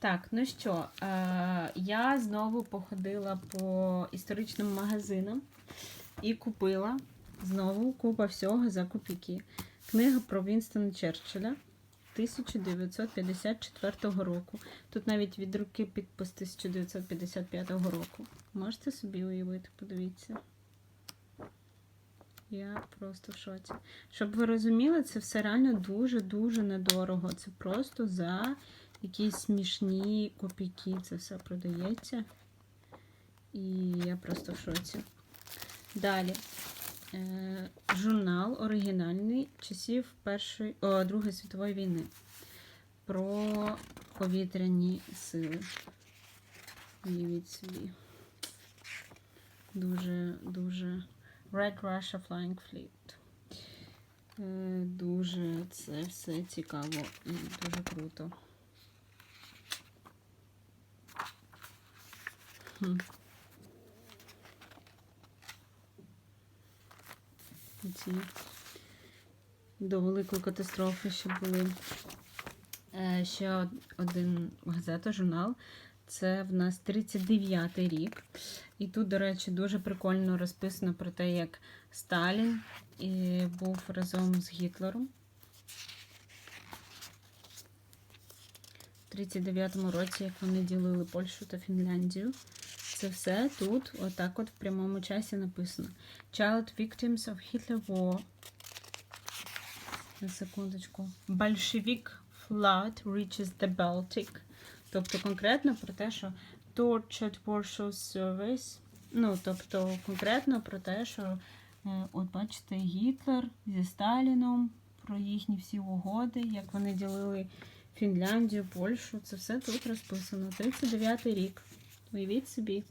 Так, ну що, е, я знову походила по історичним магазинам і купила знову купа всього за копійки. Книга про Вінстона Черчилля 1954 року. Тут навіть від руки підпис 1955 року. Можете собі уявити, подивіться. Я просто в шоці. Щоб ви розуміли, це все реально дуже-дуже недорого. Це просто за якісь смішні копійки це все продається. І я просто в шоці. Далі. Е, журнал оригінальний часів Першої, о, Другої світової війни про повітряні сили. Уявіть собі. Дуже, дуже. Red Russia Flying Fleet. Е, Дуже це все цікаво і дуже круто. Ці до великої катастрофи ще були. Е, Ще один газета, журнал. Це в нас 39-й рік. І тут, до речі, дуже прикольно розписано про те, як Сталін і був разом з Гітлером. У 39-му році, як вони ділили Польщу та Фінляндію. Це все тут, отак от в прямому часі написано. Child victims of Hitler War. На секундочку. Bolshevik flood reaches the Baltic. Тобто конкретно про те, що tortured Warsaw Service. Ну, тобто конкретно про те, що е, от бачите, Гітлер зі Сталіном, про їхні всі угоди, як вони ділили Фінляндію, Польщу. Це все тут розписано. 39-й рік. Уявіть собі.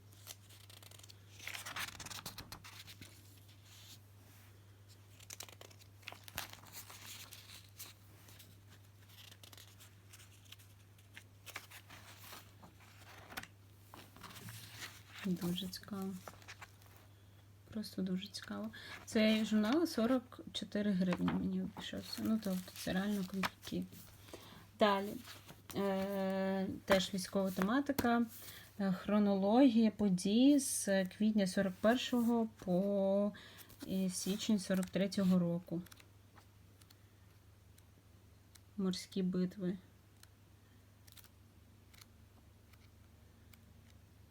Дуже цікаво. Просто дуже цікаво. Цей журнал 44 гривні мені обійшовся. Ну, тобто це реально копійки. Далі. Е, теж військова тематика, хронологія подій з квітня 41 по січень 43 року. Морські битви.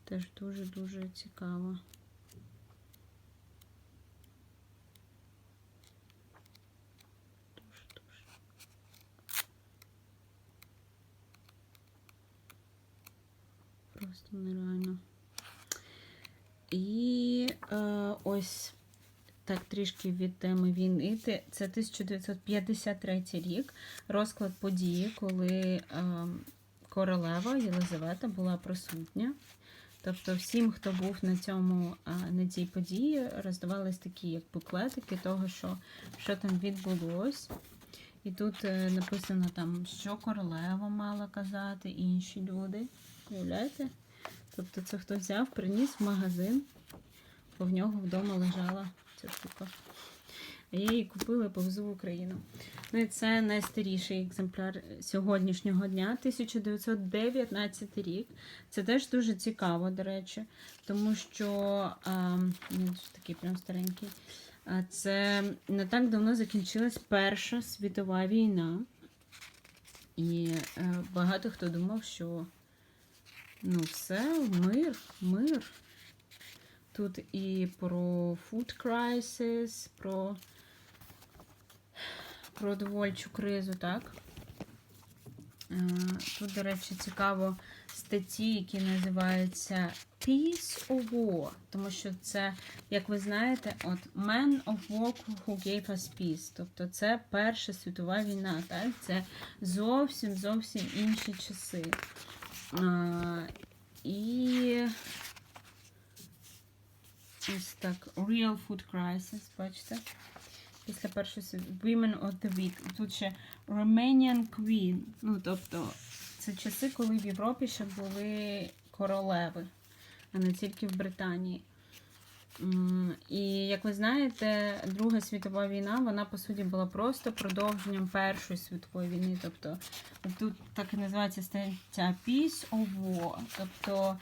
Теж дуже-дуже цікаво. Просто нереально. І е, ось так трішки від теми війни. Це 1953 рік. Розклад події, коли е, королева Єлизавета була присутня. Тобто всім, хто був на цьому на цій події, роздавались такі як буклетики того, що, що там відбулось. І тут е, написано там, що королева мала казати, інші люди. Уявляєте? Тобто це хто взяв, приніс в магазин, бо в нього вдома лежала ця штука. А я її купила і повезу в Україну. Ну і це найстаріший екземпляр сьогоднішнього дня, 1919 рік. Це теж дуже цікаво, до речі, тому що а, такий прям старенький. А, Це не так давно закінчилась Перша світова війна. І е, багато хто думав, що ну все, мир, мир. Тут і про food crisis, про продовольчу кризу, так? Е, Тут, до речі, цікаво статті, які називаються Peace or War, тому що це, як ви знаєте, от Man of War who gave us peace. Тобто це Перша світова війна, так? Це зовсім зовсім інші часи. І ось так, Real Food Crisis, бачите? Після першої Women of the Week. Тут ще Romanian Queen. Ну, тобто, це часи, коли в Європі ще були королеви, а не тільки в Британії. І як ви знаєте, Друга світова війна, вона по суті була просто продовженням Першої світової війни. Тобто тут так і називається стаття Peace of War. Тобто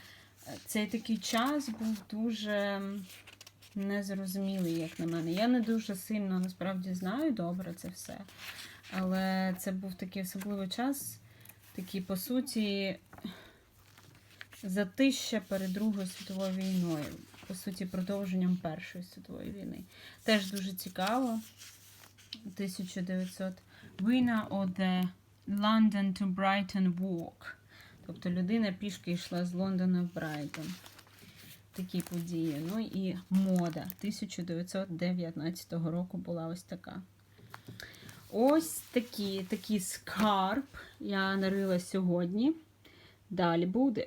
е, цей такий час був дуже незрозумілий, як на мене. Я не дуже сильно насправді знаю добре це все. Але це був такий особливий час, такий, по суті, затища перед Другою світовою війною. По суті, продовженням Першої світової війни. Теж дуже цікаво. 1900 Winner of the London to Brighton Walk. Тобто людина пішки йшла з Лондона в Брайтон. Такі події. Ну і мода 1919 року була ось така. Ось такі, такий скарб я нарила сьогодні. Далі буде.